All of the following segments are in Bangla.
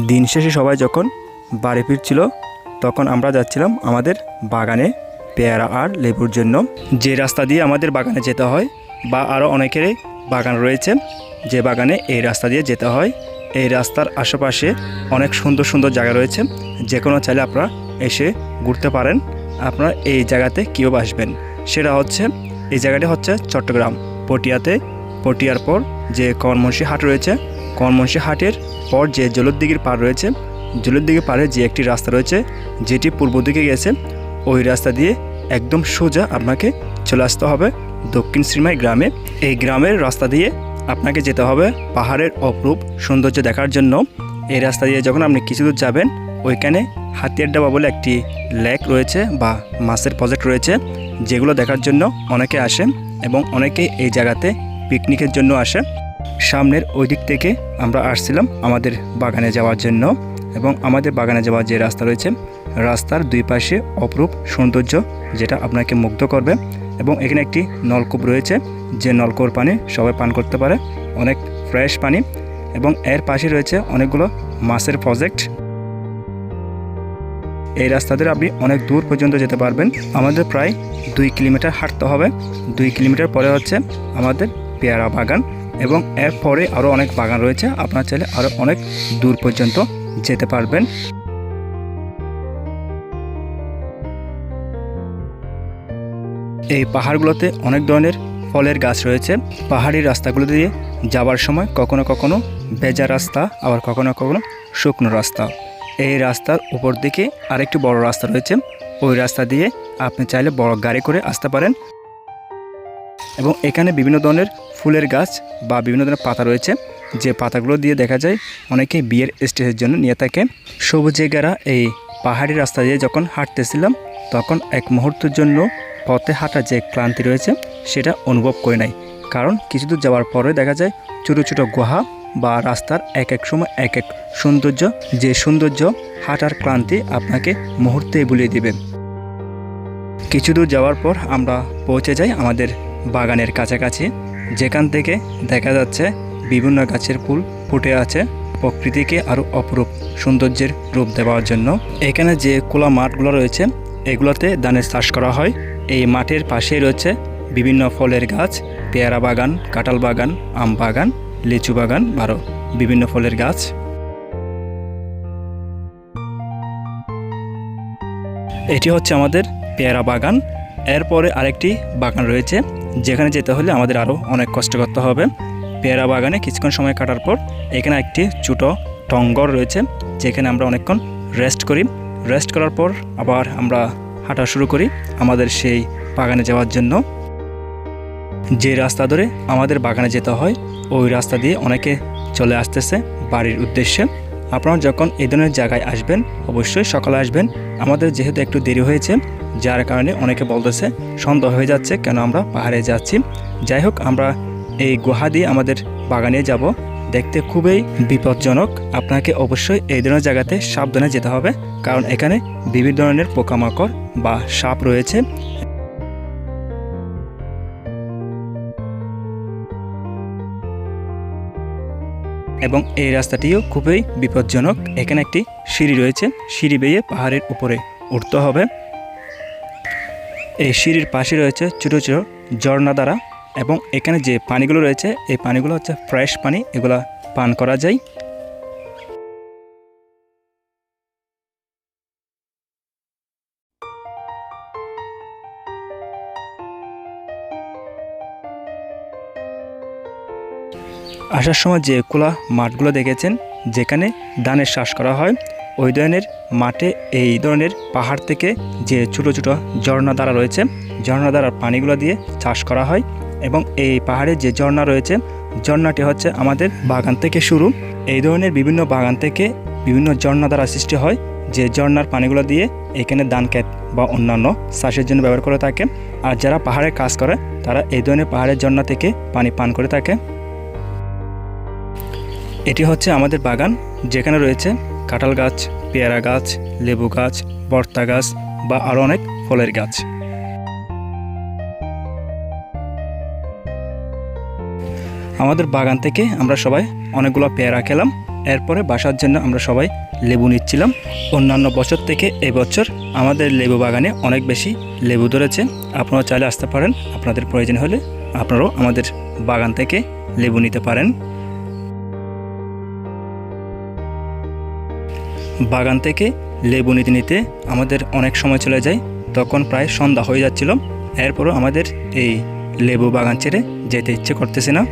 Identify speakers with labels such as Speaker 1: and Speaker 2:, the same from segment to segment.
Speaker 1: দিন শেষে সবাই যখন বাড়ি ফিরছিল, তখন আমরা যাচ্ছিলাম আমাদের বাগানে পেয়ারা আর লেবুর জন্য। যে রাস্তা দিয়ে আমাদের বাগানে যেতে হয় বা আরও অনেকেরই বাগান রয়েছে, যে বাগানে এই রাস্তা দিয়ে যেতে হয়, এই রাস্তার আশেপাশে অনেক সুন্দর সুন্দর জায়গা রয়েছে। যে কোনো চাইলে আপনারা এসে ঘুরতে পারেন। আপনারা এই জায়গাতে কীভাবে আসবেন। সেটা হচ্ছে, এই জায়গাটি হচ্ছে চট্টগ্রাম। পটিয়াতে, পটিয়ার পর যে কর্মসী হাট রয়েছে কর্মসী হাটের পর যে জলদিঘির পার রয়েছে জলদিঘির পারে যে একটি রাস্তা রয়েছে, যেটি পূর্ব দিকে গেছে, ওই রাস্তা দিয়ে একদম সোজা আপনাকে চলে আসতে হবে দক্ষিণ শ্রীমাই গ্রামে। এই গ্রামের রাস্তা দিয়ে আপনাকে যেতে হবে পাহাড়ের অপরূপ সৌন্দর্য দেখার জন্য। এই রাস্তা দিয়ে যখন আপনি কিছু দূর যাবেন, ওইখানে হাতিয়ার ডাবা বলে একটি লেক রয়েছে বা মাছের প্রজেক্ট রয়েছে, যেগুলো দেখার জন্য অনেকে আসে এবং অনেকে এই জায়গাতে পিকনিকের জন্য আসে। সামনের ওই দিক থেকে আমরা আসছিলাম আমাদের বাগানে যাওয়ার জন্য এবং আমাদের বাগানে যাওয়ার যে রাস্তা রয়েছে, রাস্তার দুই পাশে অপরূপ সৌন্দর্য যেটা আপনাকে মুগ্ধ করবে এবং এখানে একটি নলকূপ রয়েছে, যে নলকূপ পানি সবাই পান করতে পারে, অনেক ফ্রেশ পানি এবং এর পাশে রয়েছে অনেকগুলো মাছের প্রজেক্ট। এই রাস্তা ধরে আপনি অনেক দূর পর্যন্ত যেতে পারবেন। আমাদের প্রায় দুই কিলোমিটার হাঁটতে হবে। দুই কিলোমিটার পরে হচ্ছে আমাদের পেয়ারা বাগান। এবং এর পরে আরও অনেক বাগান রয়েছে। আপনার চাইলে আরও অনেক দূর পর্যন্ত যেতে পারবেন। এই পাহাড়গুলোতে অনেক ধরনের ফলের গাছ রয়েছে। পাহাড়ি রাস্তাগুলো দিয়ে যাওয়ার সময় কখনো কখনো বেজা রাস্তা, আবার কখনো কখনো শুকনো রাস্তা। এই রাস্তার উপর দিকে আরেকটি বড় রাস্তা রয়েছে। ওই রাস্তা দিয়ে আপনি চাইলে বড় গাড়ি করে আসতে পারেন। এবং এখানে বিভিন্ন ধরনের ফুলের গাছ বা বিভিন্ন ধরনের পাতা রয়েছে। যে পাতাগুলো দিয়ে দেখা যায়, অনেকে বিয়ের স্টেজের জন্য নিয়ে থাকে। সবুজে গেরা এই পাহাড়ি রাস্তা দিয়ে যখন হাঁটতেছিলাম, তখন এক মুহূর্তের জন্য পথে হাঁটা যে ক্লান্তি রয়েছে, সেটা অনুভব করে নাই। কারণ কিছু দূর যাওয়ার পরে দেখা যায়, ছোটো ছোটো গুহা বা রাস্তার এক এক সময় এক এক সৌন্দর্য, যে সৌন্দর্য হাঁটার ক্লান্তি আপনাকে মুহূর্তে ভুলিয়ে দিবে। কিছু দূর যাওয়ার পর আমরা পৌঁছে যাই আমাদের বাগানের কাছাকাছি। যেখান থেকে দেখা যাচ্ছে বিভিন্ন গাছের ফুল ফুটে আছে, প্রকৃতিকে আরও অপরূপ সৌন্দর্যের রূপ দেওয়ার জন্য। এখানে যে খোলা মাঠগুলো রয়েছে, এগুলোতে ধানের চাষ করা হয়। এই মাঠের পাশেই রয়েছে বিভিন্ন ফলের গাছ, পেয়ারা বাগান, কাঁঠাল বাগান, আম বাগান, লিচু বাগান, আরও বিভিন্ন ফলের গাছ। এটি হচ্ছে আমাদের পেয়ারা বাগান। এরপরে আরেকটি বাগান রয়েছে যেখানে যেতে হলে আমাদের আরও অনেক কষ্ট করতে হবে। পেয়ারা বাগানে কিছুক্ষণ সময় কাটার পর এখানে একটি ছোটো টঙ্গর রয়েছে, যেখানে আমরা অনেকক্ষণ রেস্ট করি। রেস্ট করার পর আবার আমরা হাঁটা শুরু করি আমাদের সেই বাগানে যাওয়ার জন্য। যে রাস্তা ধরে আমাদের বাগানে যেতে হয়, ওই রাস্তা দিয়ে অনেকে চলে আসতেছে বাড়ির উদ্দেশ্যে। আপনারা যখন এই ধরনের জায়গায় আসবেন, অবশ্যই সকালে আসবেন। আমাদের যেহেতু একটু দেরি হয়েছে যার কারণে অনেকে বলতেছে, সন্দেহ হয়ে যাচ্ছে কেন আমরা পাহাড়ে যাচ্ছি। যাই হোক, আমরা এই গুহা দিয়ে আমাদের বাগানে যাব। দেখতে খুবই বিপজ্জনক। আপনাকে অবশ্যই এই ধরনের জায়গাতে সাবধানে যেতে হবে, কারণ এখানে বিভিন্ন ধরনের পোকামাকড় বা সাপ রয়েছে। এবং এই রাস্তাটিও খুবই বিপজ্জনক। এখানে একটি সিঁড়ি রয়েছে। সিঁড়ি বেয়ে পাহাড়ের উপরে উঠতে হবে। এই সিঁড়ির পাশে রয়েছে ছোটো ছোটো ঝর্ণা দ্বারা এবং এখানে যে পানিগুলো রয়েছে, এই পানিগুলো হচ্ছে ফ্রেশ পানি। এগুলা পান করা যায়। আসার সময় যে খোলা মাঠগুলো দেখেছেন, যেখানে ধানের চাষ করা হয় ওই ধরনের মাঠে এই ধরনের পাহাড় থেকে যে ছোটো ছোটো ঝর্ণা দ্বারা রয়েছে, ঝর্ণা দ্বারার পানিগুলো দিয়ে চাষ করা হয় এবং এই পাহাড়ে যে ঝর্ণা রয়েছে, ঝর্ণাটি হচ্ছে আমাদের বাগান থেকে শুরু। এই ধরনের বিভিন্ন বাগান থেকে বিভিন্ন ঝর্ণা দ্বারা সৃষ্টি হয়, যে ঝর্ণার পানিগুলো দিয়ে এখানে ধান ক্ষেত বা অন্যান্য চাষের জন্য ব্যবহার করে থাকে। আর যারা পাহাড়ে কাজ করে, তারা এই ধরনের পাহাড়ের ঝর্ণা থেকে পানি পান করে থাকে। এটি হচ্ছে আমাদের বাগান, যেখানে রয়েছে কাঁঠাল গাছ, পেয়ারা গাছ, লেবু গাছ বর্তা গাছ বা আরও অনেক ফলের গাছ। আমাদের বাগান থেকে আমরা সবাই অনেকগুলো পেয়ারা খেলাম। এরপরে বাসার জন্য আমরা সবাই লেবু নিচ্ছিলাম। অন্যান্য বছর থেকে এবছর আমাদের লেবু বাগানে অনেক বেশি লেবু ধরেছে। আপনারা চাইলে আসতে পারেন। আপনাদের প্রয়োজন হলে আপনারাও আমাদের বাগান থেকে লেবু নিতে পারেন। বাগান থেকে লেবু নিতে নিতে আমাদের অনেক সময় চলে যায়। তখন প্রায় সন্ধ্যা হয়ে যাচ্ছিল। এরপরও আমাদের এই লেবু বাগান ছেড়ে যেতে ইচ্ছে করতেছে না।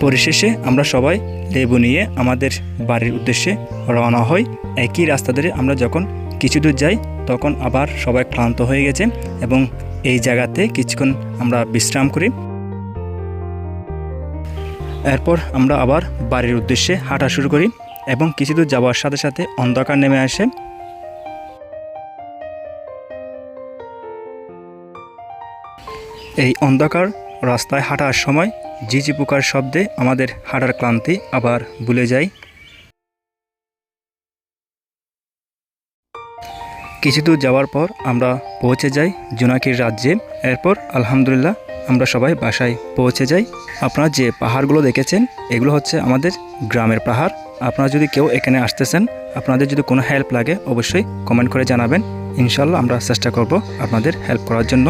Speaker 1: পরিশেষে আমরা সবাই লেবু নিয়ে আমাদের বাড়ির উদ্দেশ্যে রওনা হই। একই রাস্তা ধরে আমরা যখন কিছু দূর যাই, তখন আবার সবাই ক্লান্ত হয়ে গেছে এবং এই জায়গাতে কিছুক্ষণ আমরা বিশ্রাম করি। এরপর আমরা আবার বাড়ির উদ্দেশ্যে হাঁটা শুরু করি এবং কিছু দূর যাওয়ার সাথে সাথে অন্ধকার নেমে আসে। এই অন্ধকার রাস্তায় হাঁটার সময় ঝিঝি পোকার শব্দে আমাদের হাঁটার ক্লান্তি আবার ভুলে যায়। কিছু দূর যাওয়ার পর আমরা পৌঁছে যাই জোনাকির রাজ্যে। এরপর আলহামদুলিল্লাহ আমরা সবাই বাসায় পৌঁছে যাই। আপনারা যে পাহাড়গুলো দেখেছেন, এগুলো হচ্ছে আমাদের গ্রামের পাহাড়। আপনারা যদি কেউ এখানে আসতেছেন, আপনাদের যদি কোনো হেল্প লাগে, অবশ্যই কমেন্ট করে জানাবেন। ইনশাল্লাহ আমরা চেষ্টা করব আপনাদের হেল্প করার জন্য।